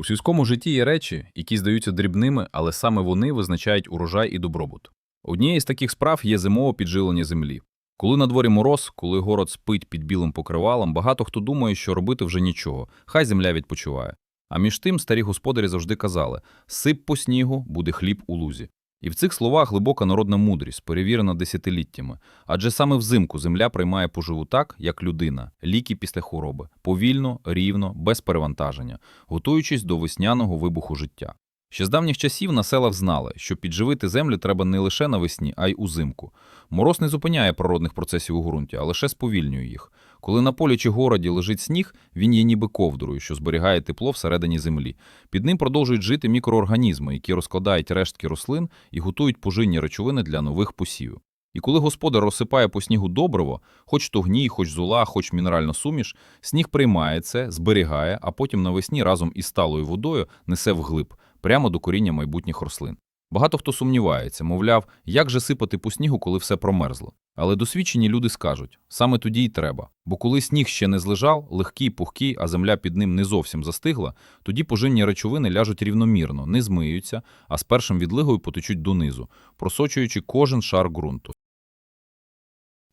У сільському житті є речі, які здаються дрібними, але саме вони визначають урожай і добробут. Однією з таких справ є зимове піджилення землі. Коли на дворі мороз, коли город спить під білим покривалом, багато хто думає, що робити вже нічого, хай земля відпочиває. А між тим старі господарі завжди казали: сип по снігу, буде хліб у лузі. І в цих словах глибока народна мудрість, перевірена десятиліттями. Адже саме взимку земля приймає поживу так, як людина, ліки після хвороби, повільно, рівно, без перевантаження, готуючись до весняного вибуху життя. Ще з давніх часів на селах знали, що підживити землю треба не лише навесні, а й узимку. Мороз не зупиняє природних процесів у ґрунті, а лише сповільнює їх. Коли на полі чи городі лежить сніг, він є ніби ковдрою, що зберігає тепло всередині землі. Під ним продовжують жити мікроорганізми, які розкладають рештки рослин і готують пожинні речовини для нових посівів. І коли господар розсипає по снігу добриво, хоч то гній, хоч зола, хоч мінеральна суміш, сніг приймає це, зберігає, а потім навесні разом із сталою водою несе вглиб, прямо до коріння майбутніх рослин. Багато хто сумнівається, мовляв, як же сипати по снігу, коли все промерзло. Але досвідчені люди скажуть, саме тоді й треба. Бо коли сніг ще не злежав, легкий, пухкий, а земля під ним не зовсім застигла, тоді пожинні речовини ляжуть рівномірно, не змиються, а з першим відлигою потечуть донизу, просочуючи кожен шар ґрунту.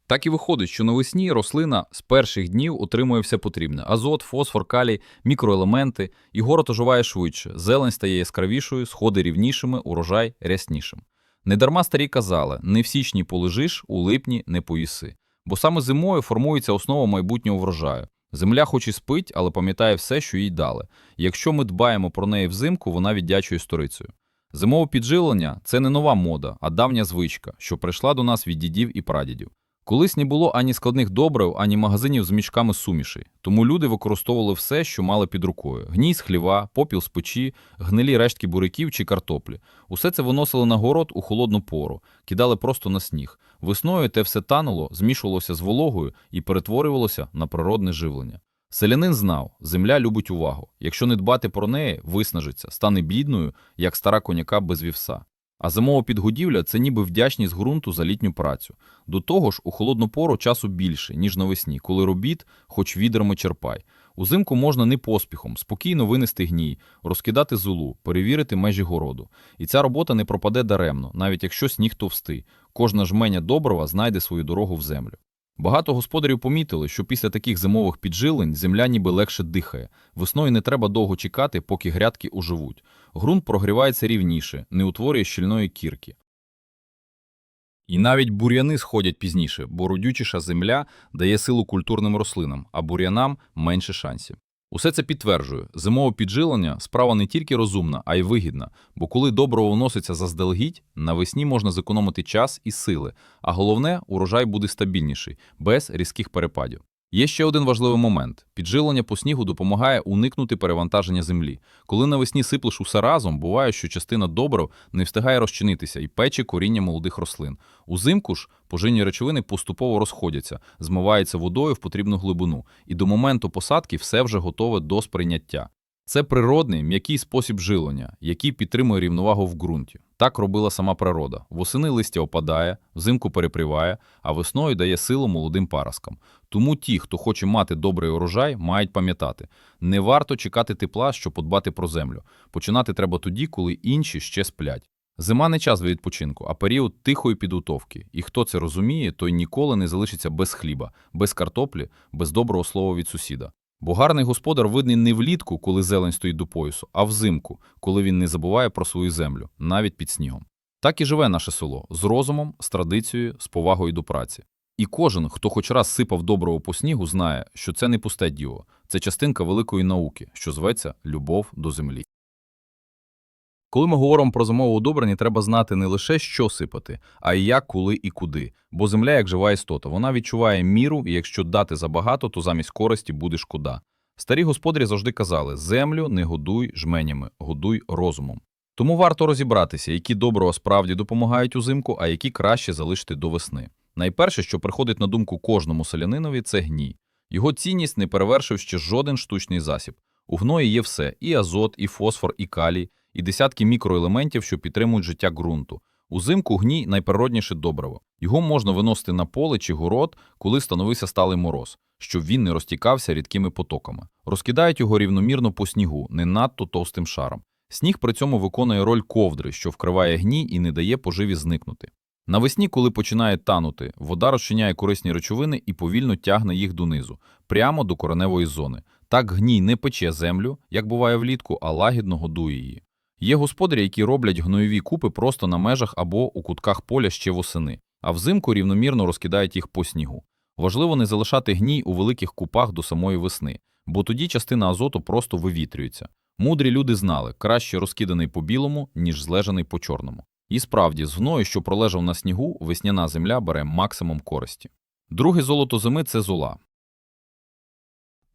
Так і виходить, що навесні рослина з перших днів отримує все потрібне: азот, фосфор, калій, мікроелементи, і город оживає швидше, зелень стає яскравішою, сходи рівнішими, урожай ряснішим. Недарма старі казали: не в січні полежиш, у липні не поїси. Бо саме зимою формується основа майбутнього врожаю. Земля хоч і спить, але пам'ятає все, що їй дали. Якщо ми дбаємо про неї взимку, вона віддячує сторицею. Зимове піджилення це не нова мода, а давня звичка, що прийшла до нас від дідів і прадідів. Колись не було ані складних добрив, ані магазинів з мішками сумішей, тому люди використовували все, що мали під рукою: гній з хліва, попіл з печі, гнилі рештки буряків чи картоплі. Усе це виносили на город у холодну пору, кидали просто на сніг. Весною те все тануло, змішувалося з вологою і перетворювалося на природне живлення. Селянин знав, земля любить увагу. Якщо не дбати про неї, виснажиться, стане бідною, як стара коняка без вівса. А зимова підгодівля це ніби вдячність ґрунту за літню працю. До того ж, у холодну пору часу більше, ніж навесні, коли робіт, хоч відрами черпай. Узимку можна не поспіхом, спокійно винести гній, розкидати золу, перевірити межі городу. І ця робота не пропаде даремно, навіть якщо сніг товстий. Кожна жменя добрива знайде свою дорогу в землю. Багато господарів помітили, що після таких зимових піджилень земля ніби легше дихає. Весною не треба довго чекати, поки грядки оживуть. Грунт прогрівається рівніше, не утворює щільної кірки. І навіть бур'яни сходять пізніше, бо родючіша земля дає силу культурним рослинам, а бур'янам менше шансів. Усе це підтверджує, зимове піджилення справа не тільки розумна, а й вигідна, бо коли добриво вноситься заздалегідь, навесні можна зекономити час і сили, а головне, урожай буде стабільніший, без різких перепадів. Є ще один важливий момент: піджилення по снігу допомагає уникнути перевантаження землі. Коли навесні сиплеш усе разом, буває, що частина добрив не встигає розчинитися і пече коріння молодих рослин. Узимку ж пожинні речовини поступово розходяться, змиваються водою в потрібну глибину, і до моменту посадки все вже готове до сприйняття. Це природний, м'який спосіб жилення, який підтримує рівновагу в ґрунті. Так робила сама природа. Восени листя опадає, взимку переприває, а весною дає силу молодим паросткам. Тому ті, хто хоче мати добрий урожай, мають пам'ятати, не варто чекати тепла, щоб подбати про землю. Починати треба тоді, коли інші ще сплять. Зима не час для відпочинку, а період тихої підготовки. І хто це розуміє, той ніколи не залишиться без хліба, без картоплі, без доброго слова від сусіда. Бо гарний господар видний не влітку, коли зелень стоїть до поясу, а взимку, коли він не забуває про свою землю, навіть під снігом. Так і живе наше село з розумом, з традицією, з повагою до праці. І кожен, хто хоч раз сипав доброго по снігу, знає, що це не пусте діло, це частинка великої науки, що зветься любов до землі. Коли ми говоримо про зимове удобрення, треба знати не лише що сипати, а й як, коли і куди. Бо земля, як жива істота, вона відчуває міру, і якщо дати забагато, то замість користі буде шкода. Старі господарі завжди казали: землю не годуй жменями, годуй розумом. Тому варто розібратися, які добрива справді допомагають узимку, а які краще залишити до весни. Найперше, що приходить на думку кожному селянинові, це гній. Його цінність не перевершив ще жоден штучний засіб. У гної є все: і азот, і фосфор, і калій, і десятки мікроелементів, що підтримують життя ґрунту. Узимку гній найприродніше добриво. Його можна виносити на поле чи город, коли становився сталий мороз, щоб він не розтікався рідкими потоками. Розкидають його рівномірно по снігу, не надто товстим шаром. Сніг при цьому виконує роль ковдри, що вкриває гній і не дає поживі зникнути. Навесні, коли починає танути, вода розчиняє корисні речовини і повільно тягне їх донизу, прямо до кореневої зони. Так гній не пече землю, як буває влітку, а лагідно годує її. Є господарі, які роблять гноєві купи просто на межах або у кутках поля ще восени, а взимку рівномірно розкидають їх по снігу. Важливо не залишати гній у великих купах до самої весни, бо тоді частина азоту просто вивітрюється. Мудрі люди знали, краще розкиданий по білому, ніж злежаний по чорному. І справді, з гною, що пролежав на снігу, весняна земля бере максимум користі. Друге золото зими – це зола.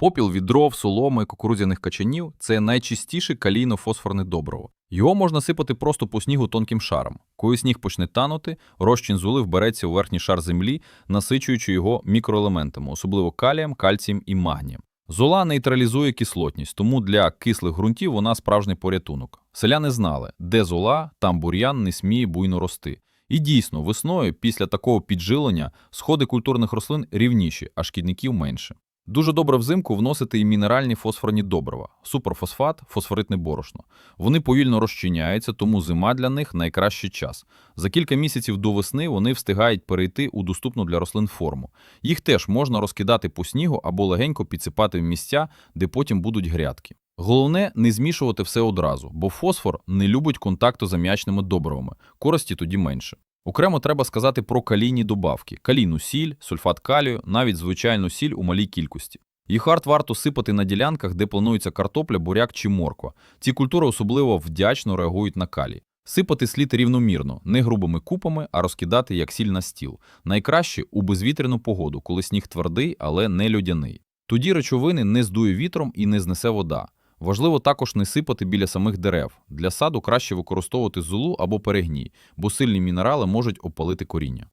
Попіл від дров, соломи, кукурудзяних качанів – це найчистіше калійно-фосфорне добриво. Його можна сипати просто по снігу тонким шаром. Коли сніг почне танути, розчин золи вбереться у верхній шар землі, насичуючи його мікроелементами, особливо калієм, кальцієм і магнієм. Зола нейтралізує кислотність, тому для кислих ґрунтів вона справжній порятунок. Селяни знали, де зола, там бур'ян не сміє буйно рости. І дійсно, весною, після такого піджилення, сходи культурних рослин рівніші, а шкідників менше. Дуже добре взимку вносити і мінеральні фосфорні добрива, суперфосфат, фосфоритне борошно. Вони повільно розчиняються, тому зима для них найкращий час. За кілька місяців до весни вони встигають перейти у доступну для рослин форму. Їх теж можна розкидати по снігу або легенько підсипати в місця, де потім будуть грядки. Головне не змішувати все одразу, бо фосфор не любить контакту з ам'ячними добривами, користі тоді менше. Окремо треба сказати про калійні добавки: калійну сіль, сульфат калію, навіть звичайну сіль у малій кількості. Їх арт варто сипати на ділянках, де планується картопля, буряк чи морква. Ці культури особливо вдячно реагують на калій. Сипати слід рівномірно, не грубими купами, а розкидати як сіль на стіл. Найкраще у безвітряну погоду, коли сніг твердий, але не льодяний. Тоді речовини не здує вітром і не знесе вода. Важливо також не сипати біля самих дерев. Для саду краще використовувати золу або перегній, бо сильні мінерали можуть опалити коріння.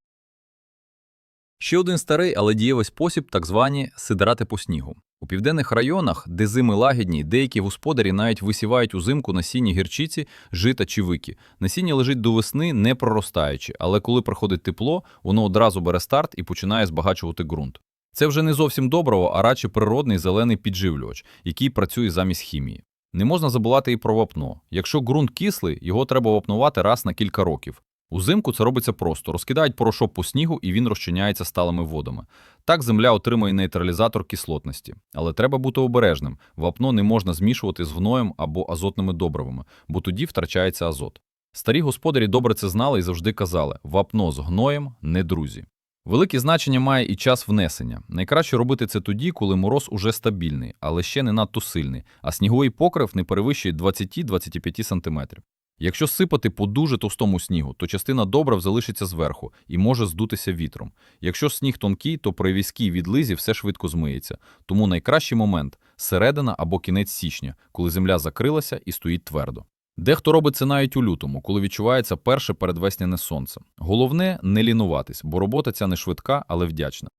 Ще один старий, але дієвий спосіб так звані сидрати по снігу. У південних районах, де зими лагідні, деякі господарі навіть висівають узимку насіння гірчиці, жита чи вики. Насіння лежить до весни, не проростаючи, але коли приходить тепло, воно одразу бере старт і починає збагачувати ґрунт. Це вже не зовсім добриво, а радше природний зелений підживлювач, який працює замість хімії. Не можна забувати і про вапно. Якщо ґрунт кислий, його треба вапнувати раз на кілька років. Узимку це робиться просто: розкидають порошок по снігу і він розчиняється сталими водами. Так земля отримує нейтралізатор кислотності. Але треба бути обережним. Вапно не можна змішувати з гноєм або азотними добривами, бо тоді втрачається азот. Старі господарі добре це знали і завжди казали: вапно з гноєм не друзі. Велике значення має і час внесення. Найкраще робити це тоді, коли мороз уже стабільний, але ще не надто сильний, а сніговий покрив не перевищує 20-25 см. Якщо сипати по дуже товстому снігу, то частина добрив залишиться зверху і може здутися вітром. Якщо сніг тонкий, то при візкій відлизі все швидко змиється. Тому найкращий момент середина або кінець січня, коли земля закрилася і стоїть твердо. Дехто робить це навіть у лютому, коли відчувається перше передвесняне сонце. Головне не лінуватись, бо робота ця не швидка, але вдячна.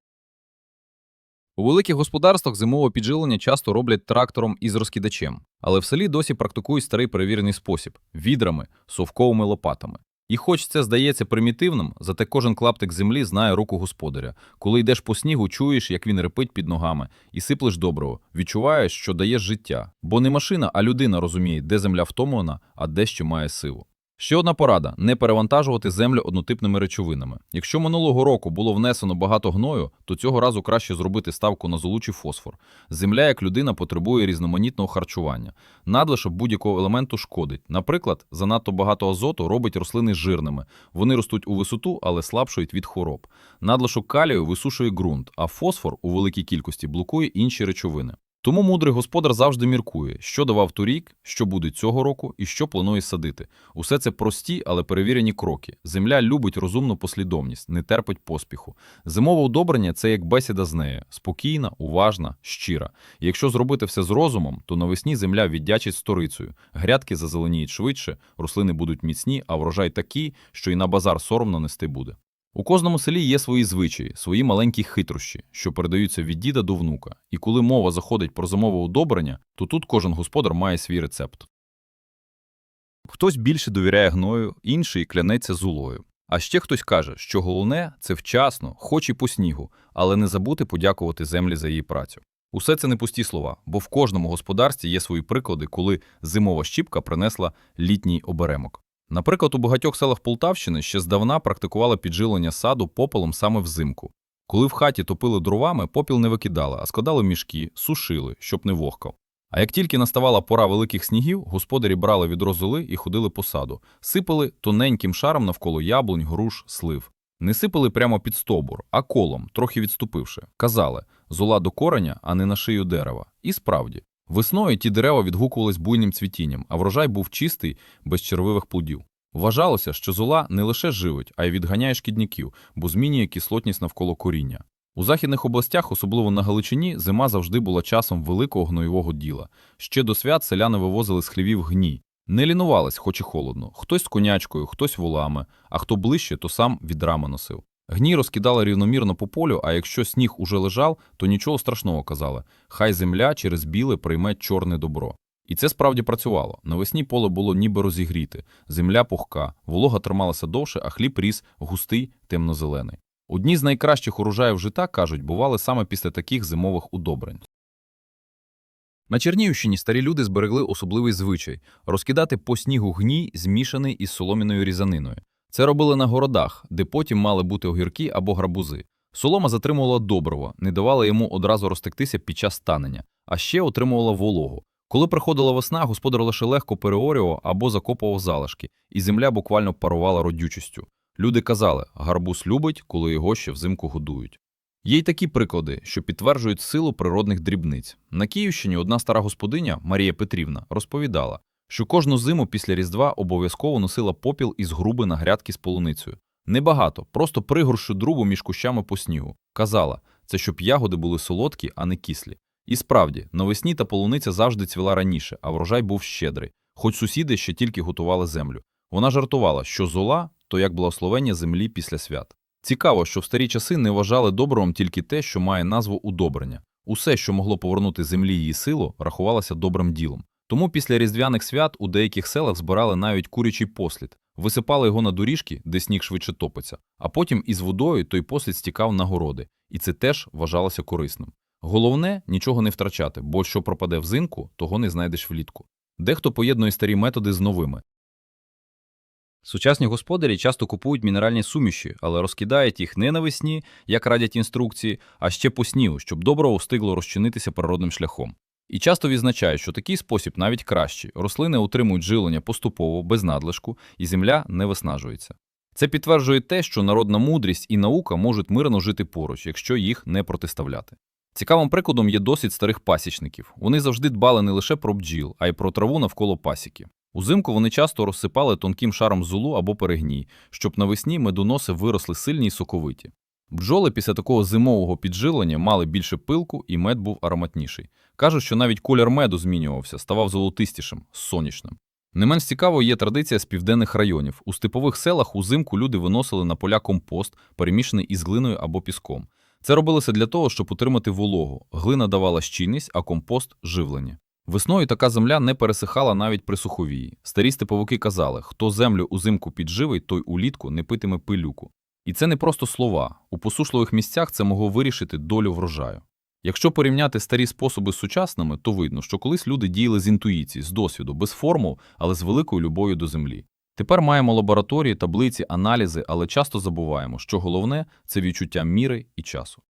У великих господарствах зимове піджилення часто роблять трактором із розкидачем, але в селі досі практикують старий перевірений спосіб відрами, совковими лопатами. І хоч це здається примітивним, зате кожен клаптик землі знає руку господаря. Коли йдеш по снігу, чуєш, як він репить під ногами, і сиплеш доброго, відчуваєш, що даєш життя. Бо не машина, а людина розуміє, де земля втомлена, а де ще має силу. Ще одна порада: не перевантажувати землю однотипними речовинами. Якщо минулого року було внесено багато гною, то цього разу краще зробити ставку на золучий фосфор. Земля, як людина, потребує різноманітного харчування. Надлишок будь-якого елементу шкодить. Наприклад, занадто багато азоту робить рослини жирними. Вони ростуть у висоту, але слабшують від хвороб. Надлишок калію висушує ґрунт, а фосфор у великій кількості блокує інші речовини. Тому мудрий господар завжди міркує, що давав торік, що буде цього року і що планує садити. Усе це прості, але перевірені кроки. Земля любить розумну послідовність, не терпить поспіху. Зимове удобрення це як бесіда з нею, спокійна, уважна, щира. І якщо зробити все з розумом, то навесні земля віддячить сторицею, грядки зазеленіють швидше, рослини будуть міцні, а врожай такий, що і на базар соромно нести буде. У кожному селі є свої звичаї, свої маленькі хитрощі, що передаються від діда до внука. І коли мова заходить про зимове удобрення, то тут кожен господар має свій рецепт. Хтось більше довіряє гною, інший клянеться зулою. А ще хтось каже, що головне це вчасно, хоч і по снігу, але не забути подякувати землі за її працю. Усе це не пусті слова, бо в кожному господарстві є свої приклади, коли зимова щіпка принесла літній оберемок. Наприклад, у багатьох селах Полтавщини ще здавна практикували піджилення саду попелом саме взимку. Коли в хаті топили дровами, попіл не викидали, а складали в мішки, сушили, щоб не вогкав. А як тільки наставала пора великих снігів, господарі брали відро золи і ходили по саду, сипали тоненьким шаром навколо яблунь, груш, слив. Не сипали прямо під стовбур, а колом, трохи відступивши. Казали зола до кореня, а не на шию дерева. І справді, весною ті дерева відгукувались буйним цвітінням, а врожай був чистий, без червивих плодів. Вважалося, що зола не лише живить, а й відганяє шкідників, бо змінює кислотність навколо коріння. У західних областях, особливо на Галичині, зима завжди була часом великого гноєвого діла. Ще до свят селяни вивозили з хлівів гній. Не лінувались, хоч і холодно. Хтось з конячкою, хтось волами, а хто ближче, то сам відрами носив. Гній розкидали рівномірно по полю, а якщо сніг уже лежав, то нічого страшного казали. Хай земля через біле прийме чорне добро. І це справді працювало. Навесні поле було ніби розігріте, земля пухка, волога трималася довше, а хліб ріс густий, темно-зелений. Одні з найкращих урожаїв жита, кажуть, бували саме після таких зимових удобрень. На Чернігівщині старі люди зберегли особливий звичай розкидати по снігу гній, змішаний із соломіною різаниною. Це робили на городах, де потім мали бути огірки або грабузи. Солома затримувала добриво, не давала йому одразу розтектися під час танення, а ще отримувала вологу. Коли приходила весна, господар лише легко переорював або закопував залишки, і земля буквально парувала родючістю. Люди казали, гарбуз любить, коли його ще взимку годують. Є й такі приклади, що підтверджують силу природних дрібниць. На Київщині одна стара господиня Марія Петрівна розповідала, що кожну зиму після Різдва обов'язково носила попіл із груби на грядки з полуницею. Небагато, просто пригоршу друбу між кущами по снігу. Казала, це щоб ягоди були солодкі, а не кислі. І справді, навесні та полуниця завжди цвіла раніше, а врожай був щедрий, хоч сусіди ще тільки готували землю. Вона жартувала, що зола то як благословення землі після свят. Цікаво, що в старі часи не вважали добривом тільки те, що має назву удобрення. Усе, що могло повернути землі її силу, рахувалося добрим ділом. Тому після різдвяних свят у деяких селах збирали навіть курячий послід, висипали його на доріжки, де сніг швидше топиться, а потім із водою той послід стікав на городи, і це теж вважалося корисним. Головне нічого не втрачати, бо що пропаде взимку, того не знайдеш влітку. Дехто поєднує старі методи з новими. Сучасні господарі часто купують мінеральні суміші, але розкидають їх не навесні, як радять інструкції, а ще по снігу, щоб добро встигло розчинитися природним шляхом. І часто відзначають, що такий спосіб навіть кращий. Рослини отримують жилення поступово, без надлишку, і земля не виснажується. Це підтверджує те, що народна мудрість і наука можуть мирно жити поруч, якщо їх не протиставляти. Цікавим прикладом є досвід старих пасічників. Вони завжди дбали не лише про бджіл, а й про траву навколо пасіки. Узимку вони часто розсипали тонким шаром золу або перегній, щоб навесні медоноси виросли сильні й соковиті. Бджоли після такого зимового піджилення мали більше пилку і мед був ароматніший. Кажуть, що навіть колір меду змінювався, ставав золотистішим, сонячним. Не менш цікаво є традиція з південних районів. У степових селах узимку люди виносили на поля компост, перемішаний із глиною або піском. Це робилося для того, щоб утримати вологу. Глина давала щільність, а компост живлення. Весною така земля не пересихала навіть при суховії. Старі степовики казали, хто землю узимку підживить, той улітку не питиме пилюку. І це не просто слова. У посушливих місцях це могло вирішити долю врожаю. Якщо порівняти старі способи з сучасними, то видно, що колись люди діяли з інтуїції, з досвіду, без формул, але з великою любов'ю до землі. Тепер маємо лабораторії, таблиці, аналізи, але часто забуваємо, що головне це відчуття міри і часу.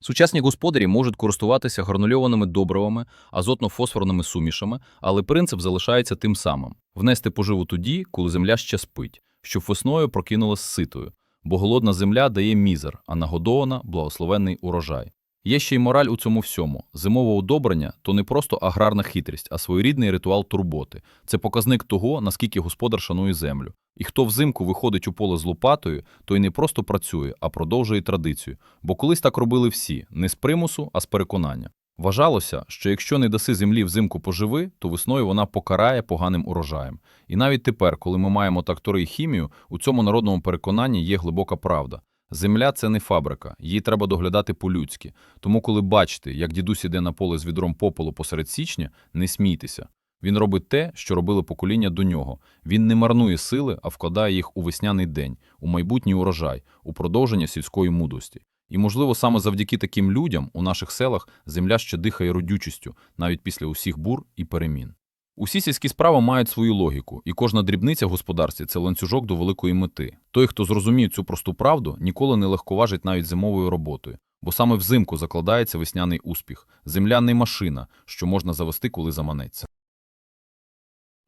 Сучасні господарі можуть користуватися гранульованими добривами, азотно-фосфорними сумішами, але принцип залишається тим самим внести поживу тоді, коли земля ще спить, щоб весною прокинулась ситою, бо голодна земля дає мізер, а нагодована благословенний урожай. Є ще й мораль у цьому всьому. Зимове удобрення то не просто аграрна хитрість, а своєрідний ритуал турботи. Це показник того, наскільки господар шанує землю. І хто взимку виходить у поле з лопатою, той не просто працює, а продовжує традицію. Бо колись так робили всі не з примусу, а з переконання. Вважалося, що якщо не даси землі взимку поживи, то весною вона покарає поганим урожаєм. І навіть тепер, коли ми маємо трактори і хімію, у цьому народному переконанні є глибока правда. Земля це не фабрика, її треба доглядати по-людськи. Тому, коли бачите, як дідусь іде на поле з відром попелу посеред січня, не смійтеся. Він робить те, що робили покоління до нього. Він не марнує сили, а вкладає їх у весняний день, у майбутній урожай, у продовження сільської мудрості. І, можливо, саме завдяки таким людям у наших селах земля ще дихає родючістю, навіть після усіх бур і перемін. Усі сільські справи мають свою логіку, і кожна дрібниця в господарстві – це ланцюжок до великої мети. Той, хто зрозуміє цю просту правду, ніколи не легковажить навіть зимовою роботою, бо саме взимку закладається весняний успіх. Земля не машина, що можна завести, коли заманеться.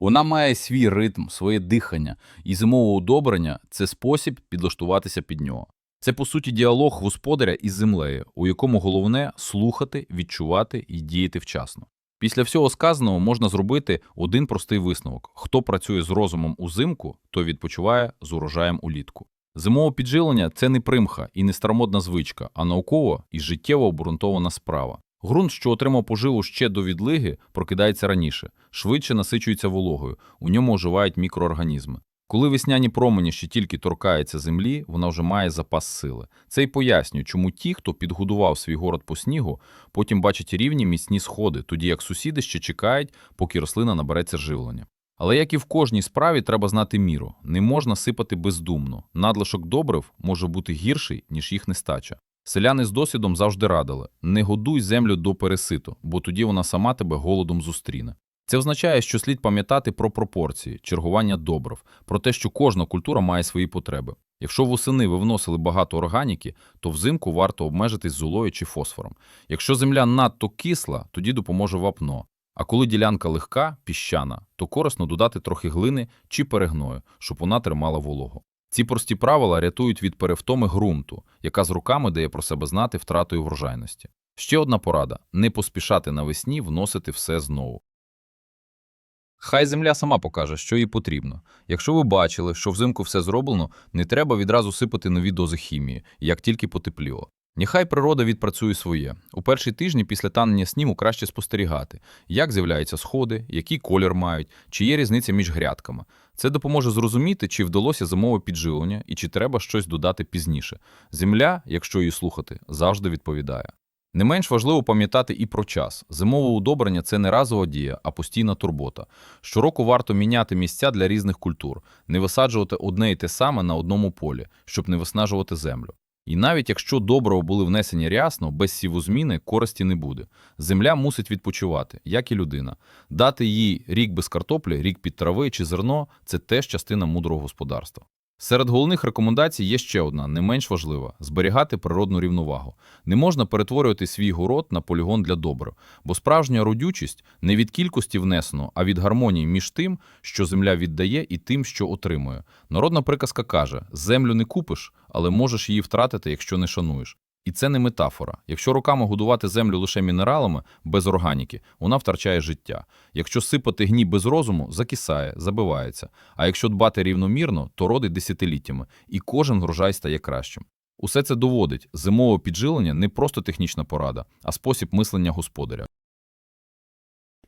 Вона має свій ритм, своє дихання, і зимове удобрення – це спосіб підлаштуватися під нього. Це, по суті, діалог господаря із землею, у якому головне – слухати, відчувати і діяти вчасно. Після всього сказаного можна зробити один простий висновок. Хто працює з розумом узимку, той відпочиває з урожаєм улітку. Зимове піджилення – це не примха і не старомодна звичка, а наукова і життєво обґрунтована справа. Ґрунт, що отримав поживу ще до відлиги, прокидається раніше, швидше насичується вологою, у ньому оживають мікроорганізми. Коли весняні промені ще тільки торкаються землі, вона вже має запас сили. Це й пояснює, чому ті, хто підгодував свій город по снігу, потім бачать рівні міцні сходи, тоді як сусіди ще чекають, поки рослина набереться живлення. Але як і в кожній справі, треба знати міру. Не можна сипати бездумно. Надлишок добрив може бути гірший, ніж їх нестача. Селяни з досвідом завжди радили: не годуй землю до переситу, бо тоді вона сама тебе голодом зустріне. Це означає, що слід пам'ятати про пропорції, чергування добрив, про те, що кожна культура має свої потреби. Якщо восени ви вносили багато органіки, то взимку варто обмежитись золою чи фосфором. Якщо земля надто кисла, тоді допоможе вапно. А коли ділянка легка, піщана, то корисно додати трохи глини чи перегною, щоб вона тримала вологу. Ці прості правила рятують від перевтоми ґрунту, яка з руками дає про себе знати втратою врожайності. Ще одна порада – не поспішати навесні вносити все знову. Хай земля сама покаже, що їй потрібно. Якщо ви бачили, що взимку все зроблено, не треба відразу сипати нові дози хімії, як тільки потепліло. Нехай природа відпрацює своє. У перші тижні після танення снігу краще спостерігати, як з'являються сходи, який колір мають, чи є різниця між грядками. Це допоможе зрозуміти, чи вдалося зимове підживлення і чи треба щось додати пізніше. Земля, якщо її слухати, завжди відповідає. Не менш важливо пам'ятати і про час. Зимове удобрення – це не разова дія, а постійна турбота. Щороку варто міняти місця для різних культур, не висаджувати одне і те саме на одному полі, щоб не виснажувати землю. І навіть якщо добрива були внесені рясно, без сівозміни користі не буде. Земля мусить відпочивати, як і людина. Дати їй рік без картоплі, рік під трави чи зерно – це теж частина мудрого господарства. Серед головних рекомендацій є ще одна, не менш важлива – зберігати природну рівновагу. Не можна перетворювати свій город на полігон для добрив, бо справжня родючість не від кількості внесено, а від гармонії між тим, що земля віддає, і тим, що отримує. Народна приказка каже: землю не купиш, але можеш її втратити, якщо не шануєш. І це не метафора. Якщо руками годувати землю лише мінералами, без органіки, вона втрачає життя. Якщо сипати гній без розуму, закисає, забивається. А якщо дбати рівномірно, то родить десятиліттями, і кожен врожай стає кращим. Усе це доводить, зимове піджилення не просто технічна порада, а спосіб мислення господаря.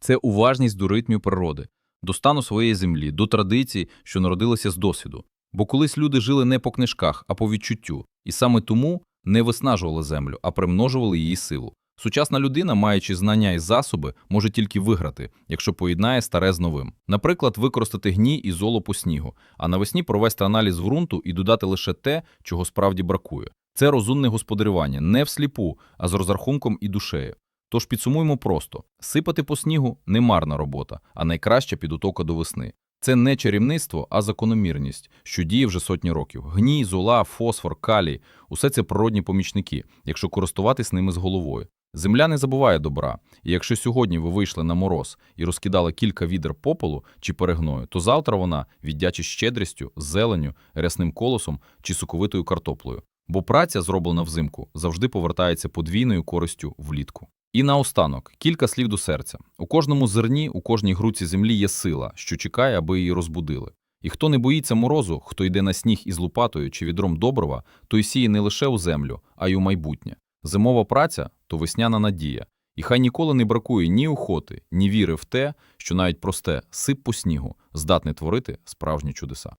Це уважність до ритмів природи, до стану своєї землі, до традицій, що народилися з досвіду. Бо колись люди жили не по книжках, а по відчуттю, і саме тому не виснажували землю, а примножували її силу. Сучасна людина, маючи знання і засоби, може тільки виграти, якщо поєднає старе з новим. Наприклад, використати гній і золо по снігу, а навесні провести аналіз ґрунту і додати лише те, чого справді бракує. Це розумне господарювання, не всліпу, а з розрахунком і душею. Тож підсумуємо просто: сипати по снігу не марна робота, а найкраща підготовка до весни. Це не чарівництво, а закономірність, що діє вже сотні років. Гній, зола, фосфор, калій усе це природні помічники, якщо користуватись ними з головою. Земля не забуває добра, і якщо сьогодні ви вийшли на мороз і розкидали кілька відер попелу чи перегною, то завтра вона віддячить щедрістю, зеленю, рясним колосом чи соковитою картоплею. Бо праця, зроблена взимку, завжди повертається подвійною користю влітку. І наостанок кілька слів до серця. У кожному зерні, у кожній груці землі є сила, що чекає, аби її розбудили. І хто не боїться морозу, хто йде на сніг із лопатою чи відром добрива, той сіє не лише у землю, а й у майбутнє. Зимова праця то весняна надія. І хай ніколи не бракує ні охоти, ні віри в те, що навіть просте сип по снігу здатне творити справжні чудеса.